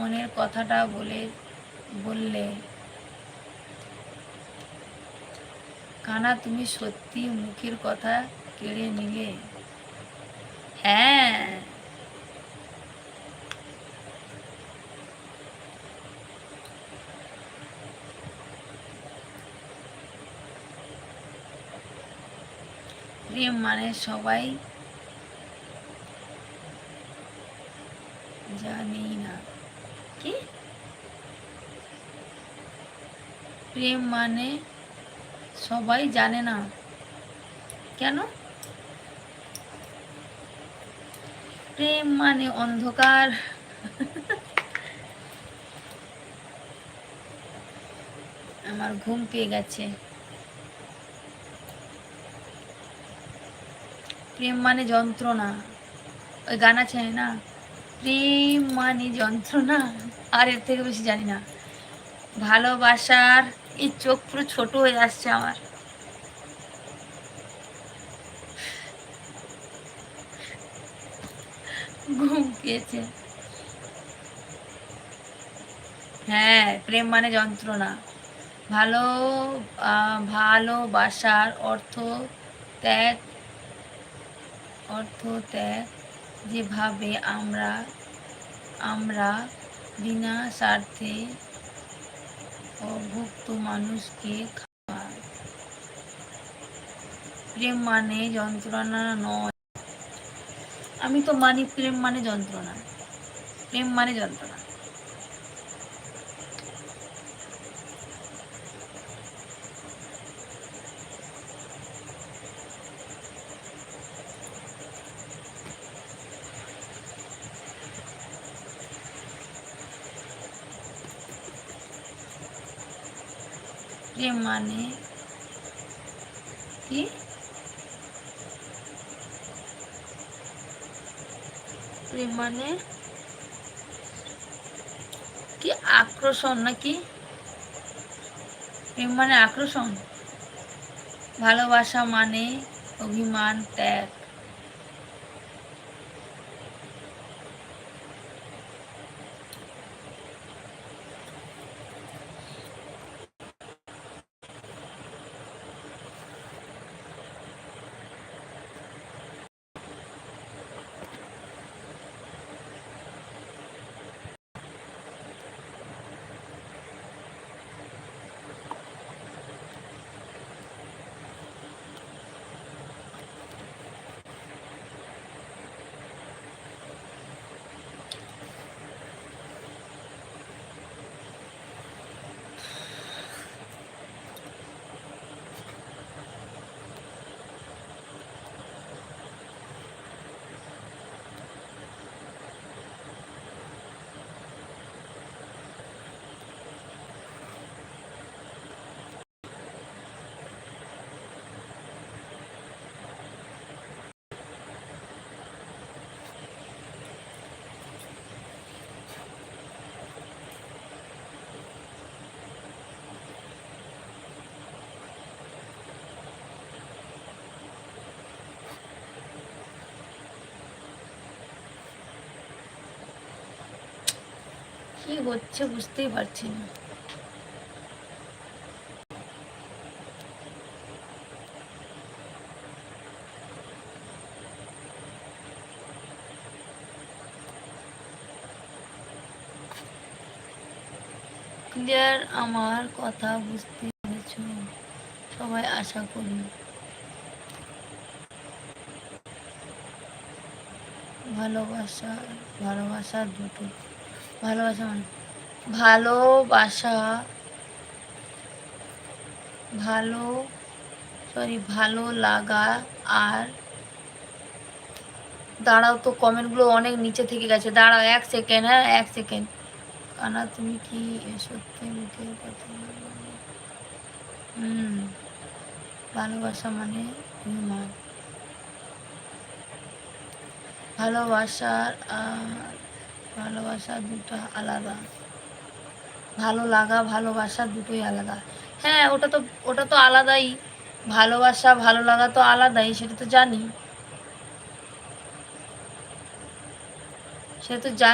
মনের কথাটা বলে, বললে, কানা, তুমি সত্যি মুখের কথা কেড়ে নিলে? হ্যাঁ। প্রেম মানে সবাই জানি না। কি? প্রেম মানে সবাই জানে না। কেন? প্রেম মানে অন্ধকার। আমার ঘুম পেয়ে গেছে। প্রেম মানে যন্ত্রণা। ওই গান আছে না? প্রেম মানে যন্ত্রণা, আর এর থেকে বেশি জানি না। ভালোবাসার এই চোখ পুরো ছোট হয়ে আসছে আমার। ঘুম পেয়েছে। হ্যাঁ প্রেম মানে যন্ত্রণা। ভালো ভালোবাসার অর্থ ত্যাগ অর্থ ত্যাগ। যেভাবে আমরা আমরা বিনা স্বার্থে অভুক্ত মানুষকে খাওয়াই। প্রেম মানে যন্ত্রণা নয়। আমি তো মানি প্রেম মানে যন্ত্রণা। প্রেম মানে যন্ত্রণা। প্রেম মানে কি? প্রেম মানে কি আকর্ষণ নাকি? প্রেম মানে আকর্ষণ ভালোবাসা মানে অভিমান, ত্যাগ। কি হচ্ছে বুঝতেই পারছি না। ক্লিয়ার আমার কথা বুঝতে পেরেছ? সবাই আশা করি। ভালোবাসা ভালোবাসা দুটো ভালোবাসা মানে? ভালোবাসা। ভালো সরি ভালো লাগা আর দাঁড়াও তো, কমেন্টগুলো অনেক নিচে থেকে গেছে। দাঁড়াও, এক সেকেন্ড হ্যাঁ এক সেকেন্ড কানা, তুমি কি সত্যি মুখের কথা হুম, ভালোবাসা মানে ভালোবাসার আর ভালোবাসা দুটো আলাদা। ভালো লাগা, ভালোবাসা দুটোই আলাদা। হ্যাঁ ওটা তো ওটা তো আলাদাই। ভালোবাসা, ভালো লাগা তো আলাদাই, সেটা তো জানি। সে তো জানি।